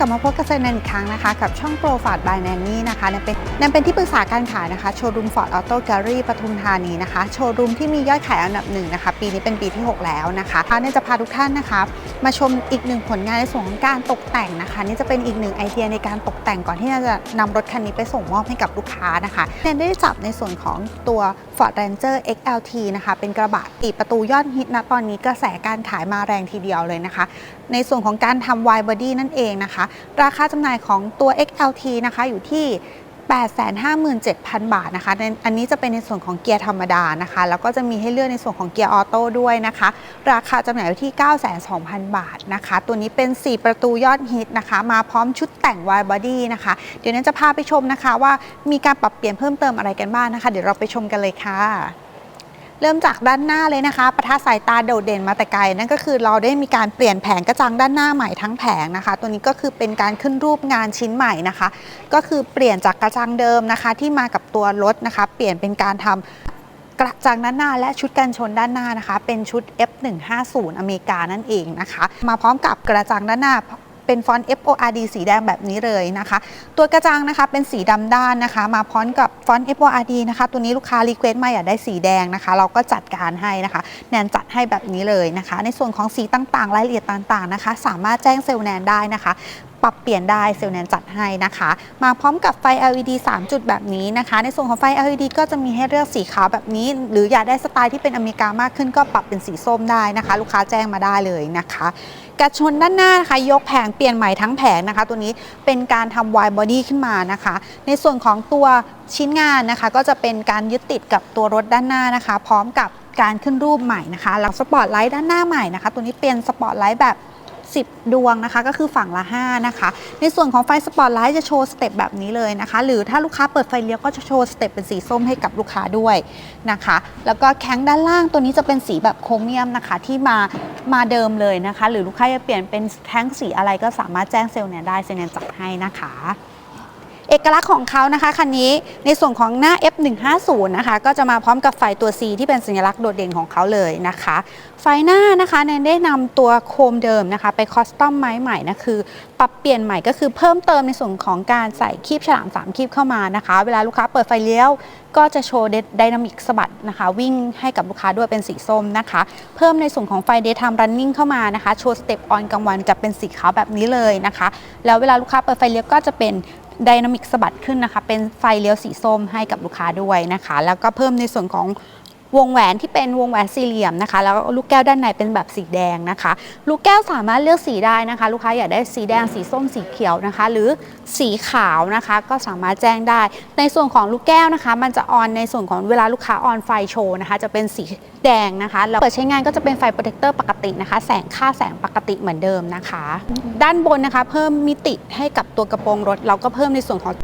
กลับมาพบกับเซนนันอีกครั้งนะคะ กับช่องโปรฟาร์ดบายแนนนี่นะคะนันเป็นนันเป็นที่ปรึกษาการขายนะคะโชว์รูมฟอร์ดออโต้แกลลี่ปทุมธานีนะคะโชว์รูมที่มียอดขายอันดับหนึ่งนะคะ ปีนี้เป็นปีที่ 6 แล้วนะคะเนี่ยจะพาทุกท่านนะคะ มาชมอีกหนึ่งผลงานในส่วนของการตกแต่งนะคะ นี่จะเป็นอีกหนึ่งไอเดียในการตกแต่งก่อนที่จะนำรถคันนี้ไปส่งมอบให้กับลูกค้านะคะเนนได้จับในส่วนของตัว Ford Ranger XLT นะคะเป็นกระบะตีประตูยอดฮิตนะตอนนี้กระแสการขายมาแรงทีเดียวเลยนะคะ ในส่วนของการทำ wide body นั่นเองนะคะราคาจำหน่ายของตัว XLT นะคะอยู่ที่857,000 บาทนะคะในอันนี้จะเป็นในส่วนของเกียร์ธรรมดานะคะ แล้วก็จะมีให้เลือกในส่วนของเกียร์ออโต้ด้วยนะคะ ราคาจำหน่ายอยู่ที่ 902,000 บาทนะคะ ตัวนี้เป็น 4 ประตูยอดฮิตนะคะ มาพร้อมชุดแต่ง wide body นะคะ เดี๋ยวนั้นจะพาไปชมนะคะว่ามีการปรับเปลี่ยนเพิ่มเติมอะไรกันบ้างนะคะ เดี๋ยวเราไปชมกันเลยค่ะ เริ่มจากด้านหน้าเลยนะคะประทะสายตาโดดเด่นมาแต่ไกลนั่นก็คือเราได้มีการเปลี่ยนแผงกระจังด้านหน้าใหม่ทั้งแผงนะคะ ตัวนี้ก็คือเป็นการขึ้นรูปงานชิ้นใหม่นะคะ ก็คือเปลี่ยนจากกระจังเดิมนะคะ ที่มากับตัวรถนะคะ เปลี่ยนเป็นการทำกระจังด้านหน้าและชุดกันชนด้านหน้านะคะ เป็นชุด F150 อเมริกานั่นเองนะคะ มาพร้อมกับกระจังด้านหน้า เป็นฟอนต์ FORD สีแดงแบบนี้เลยนะคะ ตัวกระจังนะคะเป็นสีดำด้านนะคะ มาพร้อมกับฟอนต์ FORD นะคะ ตัวนี้ลูกค้ารีเควสต์มาอยากได้สีแดงนะคะ เราก็จัดการให้นะคะ แนนจัดให้แบบนี้เลยนะคะ ในส่วนของสีต่างๆ รายละเอียดต่างๆนะคะ สามารถแจ้งเซลล์แนนได้นะคะ ปรับเปลี่ยนได้เซลล์แนนจัดให้นะคะ มาพร้อมกับไฟ LED 3 จุดแบบนี้นะคะ ในส่วนของไฟ LED ก็จะมีให้เลือกสีขาวแบบนี้ หรืออยากได้สไตล์ที่เป็นอเมริกามากขึ้นก็ปรับเป็นสีส้มได้นะคะ ลูกค้าแจ้งมาได้เลยนะคะกระชนด้านหน้านะคะยกแผงเปลี่ยนใหม่ทั้งแผงนะคะ ตัวนี้เป็นการทำ wide body ขึ้นมานะคะ ในส่วนของตัวชิ้นงานนะคะ ก็จะเป็นการยึดติดกับตัวรถด้านหน้านะคะ พร้อมกับการขึ้นรูปใหม่นะคะแล้วสปอตไลท์ด้านหน้าใหม่นะคะ ตัวนี้เป็นสปอตไลท์แบบ 10 ดวงนะคะก็คือฝั่งละ 5 นะคะ ในส่วนของไฟสปอตไลท์จะโชว์สเต็ปแบบนี้เลยนะคะ หรือถ้าลูกค้าเปิดไฟเลี้ยวก็จะโชว์สเต็ปเป็นสีส้มให้กับลูกค้าด้วยนะคะ แล้วก็แข้งด้านล่างตัวนี้จะเป็นสีแบบโครเมียมนะคะ ที่มามาเดิมเลยนะคะ หรือลูกค้าจะเปลี่ยนเป็นแท้งสีอะไรก็สามารถแจ้งเซลล์เนี่ยได้เซลล์เนี่ยจัดให้นะคะ เอกลักษณ์ของเขานะคะคันนี้ในส่วนของหน้า F150 นะคะก็จะมาพร้อมกับไฟตัว C ที่เป็นสัญลักษณ์โดดเด่นของเขาเลยนะคะ ไฟหน้านะคะแนนได้นำตัวโคมเดิมนะคะ ไปคอสตอมไม้ใหม่นะคือ ปรับเปลี่ยนใหม่ก็คือเพิ่มเติมในส่วนของการใส่คีบฉลาม3คีบเข้ามานะคะ เวลาลูกค้าเปิดไฟเลี้ยวก็จะโชว์ไดนามิกสะบัดนะคะ วิ่งให้กับลูกค้าด้วยเป็นสีส้มนะคะ เพิ่มในส่วนของไฟ daytime running เข้ามานะคะ โชว์สเต็ปออนกลางวันจะเป็นสีขาวแบบนี้เลยนะคะ แล้วเวลาลูกค้าเปิดไฟเลี้ยวก็จะเป็น ไดนามิกสะบัดขึ้นนะคะ เป็นไฟเลี้ยวสีส้มให้กับลูกค้าด้วยนะคะ แล้วก็เพิ่มในส่วนของ วงแหวนที่เป็นวงแหวนสี่เหลี่ยมนะคะ แล้วลูกแก้วด้านในเป็นแบบสีแดงนะคะ ลูกแก้วสามารถเลือกสีได้นะคะ ลูกค้าอยากได้สีแดงสีส้มสีเขียวนะคะ หรือสีขาวนะคะ ก็สามารถแจ้งได้ ในส่วนของลูกแก้วนะคะ มันจะออนในส่วนของเวลาลูกค้าออนไฟโชว์นะคะ จะเป็นสีแดงนะคะแล้วเปิดใช้งานก็จะเป็นไฟโปรเทคเตอร์ปกตินะคะ แสงค่าแสงปกติเหมือนเดิมนะคะ ด้านบนนะคะ เพิ่มมิติให้กับตัวกระโปรงรถ เราก็เพิ่มในส่วนของ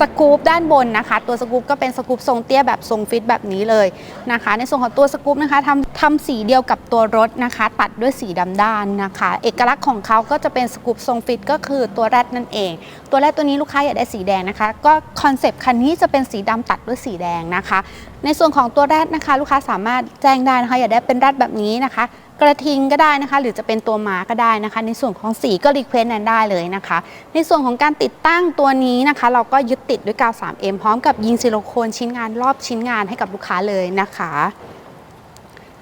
สกูปด้านบนนะคะ ตัวสกูปก็เป็นสกูปทรงเตี้ยแบบทรงฟิตแบบนี้เลยนะคะ ในส่วนของตัวสกูปนะคะทำทำสีเดียวกับตัวรถนะคะ ตัดด้วยสีดำด้านนะคะ เอกลักษณ์ของเขาก็จะเป็นสกูปทรงฟิตก็คือตัวแรดนั่นเอง ตัวแรดตัวนี้ลูกค้าอยากได้สีแดงนะคะ ก็คอนเซปต์คันนี้จะเป็นสีดำตัดด้วยสีแดงนะคะ ในส่วนของตัวแรดนะคะ ลูกค้าสามารถแจ้งได้นะคะอยากได้เป็นแรดแบบนี้นะคะ กระทิงก็ได้นะคะ หรือจะเป็นตัวม้าก็ได้นะคะ ในส่วนของสีก็รีเควสต์นั้นได้เลยนะคะ ในส่วนของการติดตั้งตัวนี้นะคะ เราก็ยึดติดด้วยกาว 3M พร้อมกับยิงซิลิโคนชิ้นงานรอบชิ้นงานให้กับลูกค้าเลยนะคะ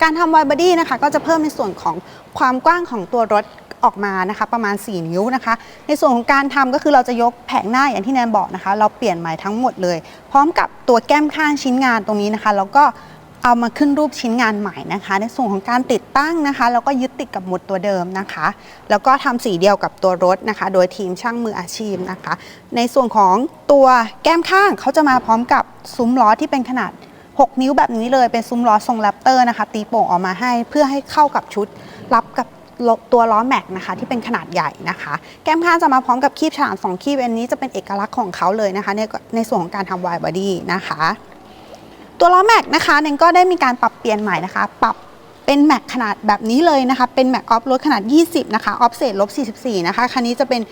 การทำไวบอดี้นะคะก็จะเพิ่มในส่วนของความกว้างของตัวรถออกมานะคะประมาณ 4 นิ้วนะคะ ในส่วนของการทำก็คือเราจะยกแผงหน้าอย่างที่แนนบอกนะคะ เราเปลี่ยนใหม่ทั้งหมดเลย พร้อมกับตัวแก้มข้างชิ้นงานตรงนี้นะคะ แล้วก็ เอามาขึ้นรูปชิ้นงานใหม่นะคะ ในส่วนของการติดตั้งนะคะ แล้วก็ยึดติดกับหมุดตัวเดิมนะคะ แล้วก็ทำสีเดียวกับตัวรถนะคะ โดยทีมช่างมืออาชีพนะคะ ในส่วนของตัวแก้มข้างเขาจะมาพร้อมกับซุ้มล้อที่เป็นขนาด 6 นิ้วแบบนี้เลยเป็นซุ้มล้อทรงแรปเตอร์นะคะ ตีโป่งออกมาให้เพื่อให้เข้ากับชุดรับกับตัวล้อแม็กนะคะที่เป็นขนาดใหญ่นะคะ แก้มข้างจะมาพร้อมกับคีบฉลามสองคีบอันนี้จะเป็นเอกลักษณ์ของเขาเลยนะคะ ในในส่วนของการทำวายบอดี้นะคะ ตัวล้อแม็กนะคะเนนก็ได้มีการปรับเปลี่ยนใหม่นะคะ ปรับเป็นแม็กขนาดแบบนี้เลยนะคะ เป็นแม็กออฟรถขนาด 20 นะคะ ออฟเซตลบ44 นะคะ คันนี้จะเป็น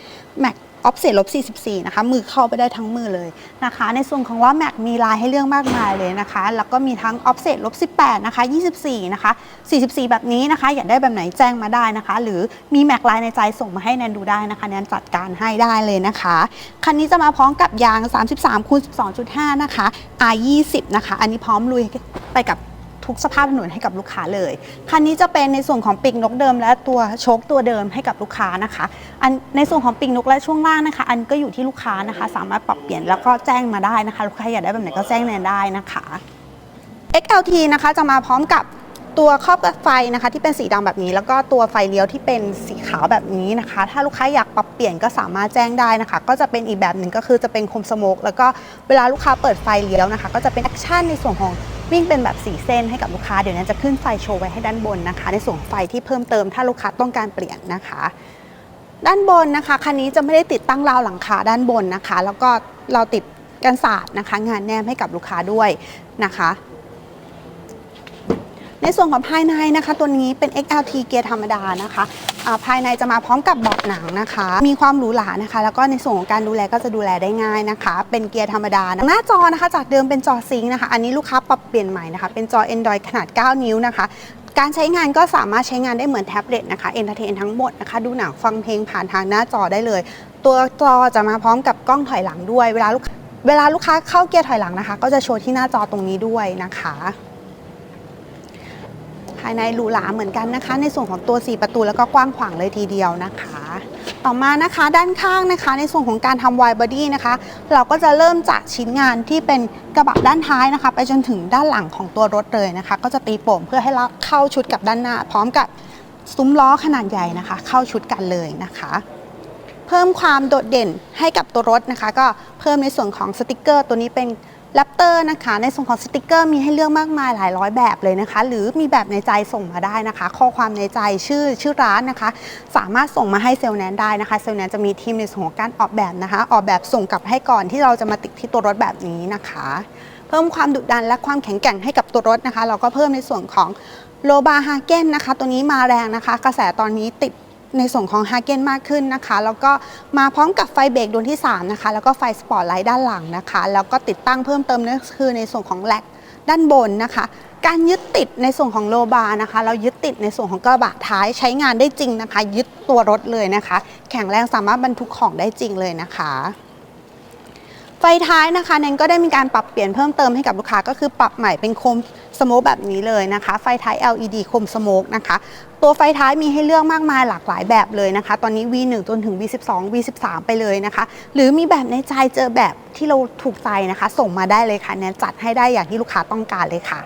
แม็ก offset ลบ44นะคะมือเข้าไปได้ทั้งมือเลยนะคะ ในส่วนของล้อแม็กมีลายให้เลือกมากมายเลยนะคะ แล้วก็มีทั้ง offset ลบ18นะคะ24นะคะ44 แบบนี้นะคะ อยากได้แบบไหนแจ้งมาได้นะคะ หรือมีแม็กลายในใจส่งมาให้แนนดูได้นะคะแนนจัดการให้ได้เลยนะคะคันนี้จะมาพร้อมกับยาง 33คูณ12.5 นะคะ R20 นะคะ อันนี้พร้อมลุยไปกับ ทุกสภาพถนนให้กับลูกค้าเลย คันนี้จะเป็นในส่วนของปีกนกเดิม และตัวโชคตัวเดิมให้กับลูกค้านะคะอันในส่วนของปีกนกและช่วงล่างนะคะ อันก็อยู่ที่ลูกค้านะคะ สามารถปรับเปลี่ยนแล้วก็แจ้งมาได้นะคะ ลูกค้าอยากได้แบบไหนก็แจ้งแนนได้นะคะ XLT นะคะจะมาพร้อมกับตัวครอบไฟนะคะที่เป็นสีดำแบบนี้ แล้วก็ตัวไฟเลี้ยวที่เป็นสีขาวแบบนี้นะคะ ถ้าลูกค้าอยากปรับเปลี่ยนก็สามารถแจ้งได้นะคะ ก็จะเป็นอีกแบบหนึ่งก็คือจะเป็นคมสโมกแล้วก็เวลาลูกค้าเปิดไฟเลี้ยวนะคะ ก็จะเป็นแอคชั่นในส่วนของ วิ่งเป็นแบบสีเส้นให้กับลูกค้าเดี๋ยวนี้จะขึ้นไฟโชว์ไว้ให้ด้านบนนะคะ ในส่วนไฟที่เพิ่มเติมถ้าลูกค้าต้องการเปลี่ยนนะคะ ด้านบนนะคะคันนี้จะไม่ได้ติดตั้งราวหลังคาด้านบนนะคะ แล้วก็เราติดกันศาสตร์นะคะ งานแนมให้กับลูกค้าด้วยนะคะ ในส่วนของภายในนะคะ ตัวนี้เป็น XLT เกียร์ธรรมดานะคะภายในจะมาพร้อมกับเบาะหนังนะคะ มีความหรูหรานะคะ แล้วก็ในส่วนของการดูแลก็จะดูแลได้ง่ายนะคะ เป็นเกียร์ธรรมดานะหน้าจอนะคะ จากเดิมเป็นจอซิงค์นะคะ อันนี้ลูกค้าปรับเปลี่ยนใหม่นะคะ เป็นจอ Android ขนาด 9 นิ้วนะคะการใช้งานก็สามารถใช้งานได้เหมือนแท็บเล็ตนะคะเอนเตอร์เทนทั้งหมดนะคะ ดูหนังฟังเพลงผ่านทางหน้าจอได้เลย ตัวจอจะมาพร้อมกับกล้องถอยหลังด้วย เวลาลูกเวลาลูกค้าเข้าเกียร์ถอยหลังนะคะ ก็จะโชว์ที่หน้าจอตรงนี้ด้วยนะคะายในหรูหราเหมือนกันนะคะ ในส่วนของตัว 4 ประตูแล้วก็กว้างขวางเลยทีเดียวนะคะ ต่อมานะคะด้านข้างนะคะ ในส่วนของการทำ wide body นะคะ เราก็จะเริ่มจากชิ้นงานที่เป็นกระบะด้านท้ายนะคะ ไปจนถึงด้านหลังของตัวรถเลยนะคะ ก็จะตีโป่งเพื่อให้เราเข้าชุดกับด้านหน้า พร้อมกับซุ้มล้อขนาดใหญ่นะคะ เข้าชุดกันเลยนะคะเพิ่มความโดดเด่นให้กับตัวรถนะคะ ก็เพิ่มในส่วนของสติกเกอร์ ตัวนี้เป็น แรปเตอร์นะคะ ในส่วนของสติกเกอร์มีให้เลือกมากมายหลายร้อยแบบเลยนะคะ หรือมีแบบในใจส่งมาได้นะคะ ข้อความในใจชื่อชื่อร้านนะคะ สามารถส่งมาให้เซลล์แนนได้นะคะ เซลล์แนนจะมีทีมในส่วนของการออกแบบนะคะ ออกแบบส่งกลับให้ก่อนที่เราจะมาติดที่ตัวรถแบบนี้นะคะ เพิ่มความดุดันและความแข็งแกร่งให้กับตัวรถนะคะ เราก็เพิ่มในส่วนของโลบาฮาเกนนะคะ ตัวนี้มาแรงนะคะ กระแสตอนนี้ติด ในส่วนของฮาเกนมากขึ้นนะคะ แล้วก็มาพร้อมกับไฟเบรกดวงที่ 3 นะคะ แล้วก็ไฟสปอร์ตไลท์ด้านหลังนะคะ แล้วก็ติดตั้งเพิ่มเติมนั่นคือในส่วนของแล็กด้านบนนะคะ การยึดติดในส่วนของโลบาร์นะคะ เรายึดติดในส่วนของกระบะท้ายใช้งานได้จริงนะคะ ยึดตัวรถเลยนะคะ แข็งแรงสามารถบรรทุกของได้จริงเลยนะคะ ฟท้ายนะคะเนนก็ได้มีการปรับเปลี่ยนเพิ่มเติมให้กับลูกค้าก็คือปรับใหม่เป็นโคมสโมกแบบนี้เลยนะคะ ไฟท้าย LED โคมสโมกนะคะ ตัวไฟท้ายมีให้เลือกมากมายหลากหลายแบบเลยนะคะ ตอนนี้ V1 จนถึง V12 V13 ไปเลยนะคะ หรือมีแบบในใจเจอแบบที่เราถูกใจนะคะ ส่งมาได้เลยค่ะแนนจัดให้ได้อย่างที่ลูกค้าต้องการเลยค่ะ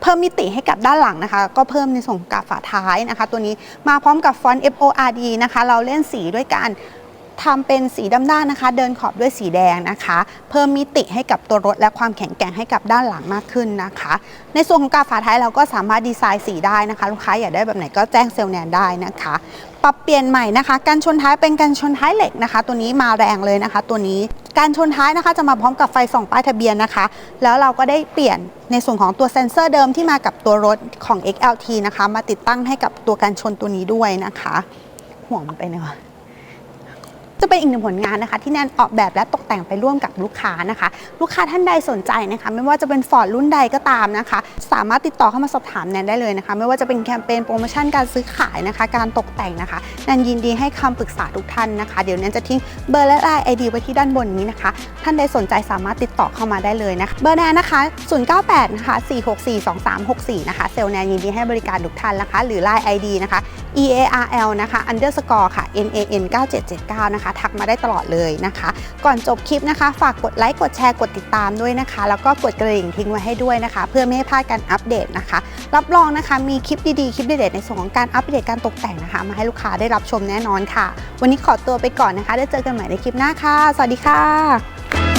เพิ่มมิติให้กับด้านหลังนะคะ ก็เพิ่มในส่วนของกาบฝาท้ายนะคะ ตัวนี้มาพร้อมกับฟอนต์ FORD นะคะ เราเล่นสีด้วยการ ทำเป็นสีดำด้านนะคะ เดินขอบด้วยสีแดงนะคะ เพิ่มมิติให้กับตัวรถและความแข็งแกร่งให้กับด้านหลังมากขึ้นนะคะ ในส่วนของกาฝาท้ายเราก็สามารถดีไซน์สีได้นะคะ ลูกค้าอยากได้แบบไหนก็แจ้งเซลล์แนนได้นะคะ ปรับเปลี่ยนใหม่นะคะการชนท้ายเป็นการชนท้ายเหล็กนะคะ ตัวนี้มาแรงเลยนะคะ ตัวนี้การชนท้ายนะคะจะมาพร้อมกับไฟส่องป้ายทะเบียนนะคะ แล้วเราก็ได้เปลี่ยนในส่วนของตัวเซ็นเซอร์เดิมที่มากับตัวรถของ XLT นะคะ มาติดตั้งให้กับตัวการชนตัวนี้ด้วยนะคะ ห่วงมันไปเนาะ จะเป็นอีกหนึ่งผลงานนะคะ ที่แนนออกแบบและตกแต่งไปร่วมกับลูกค้านะคะ ลูกค้าท่านใดสนใจนะคะ ไม่ว่าจะเป็นฟอร์ดรุ่นใดก็ตามนะคะ สามารถติดต่อเข้ามาสอบถามแนนได้เลยนะคะ ไม่ว่าจะเป็นแคมเปญโปรโมชั่นการซื้อขายนะคะ การตกแต่งนะคะแนนยินดีให้คำปรึกษาทุกท่านนะคะ เดี๋ยวแนนจะทิ้งเบอร์และไลน์ไอดีไว้ที่ด้านบนนี้นะคะ ท่านใดสนใจสามารถติดต่อเข้ามาได้เลยนะคะ เบอร์แนนนะคะ 098 นะคะ 4642364 นะคะ เซลแนนยินดีให้บริการทุกท่านนะคะ หรือ Line ID นะคะ EARL นะคะ underscore ค่ะ NAN 9779 นะคะ ทักมาได้ตลอดเลยนะคะ ก่อนจบคลิปนะคะ ฝากกดไลค์ กดแชร์ กดติดตามด้วยนะคะ แล้วก็กดกระดิ่งทิ้งไว้ให้ด้วยนะคะ เพื่อไม่ให้พลาดการอัปเดตนะคะ รับรองนะคะ มีคลิปดีๆ คลิปเด็ดๆ ในส่วนของการอัปเดตการตกแต่งนะคะ มาให้ลูกค้าได้รับชมแน่นอนค่ะ วันนี้ขอตัวไปก่อนนะคะ ได้เจอกันใหม่ในคลิปหน้าค่ะ สวัสดีค่ะ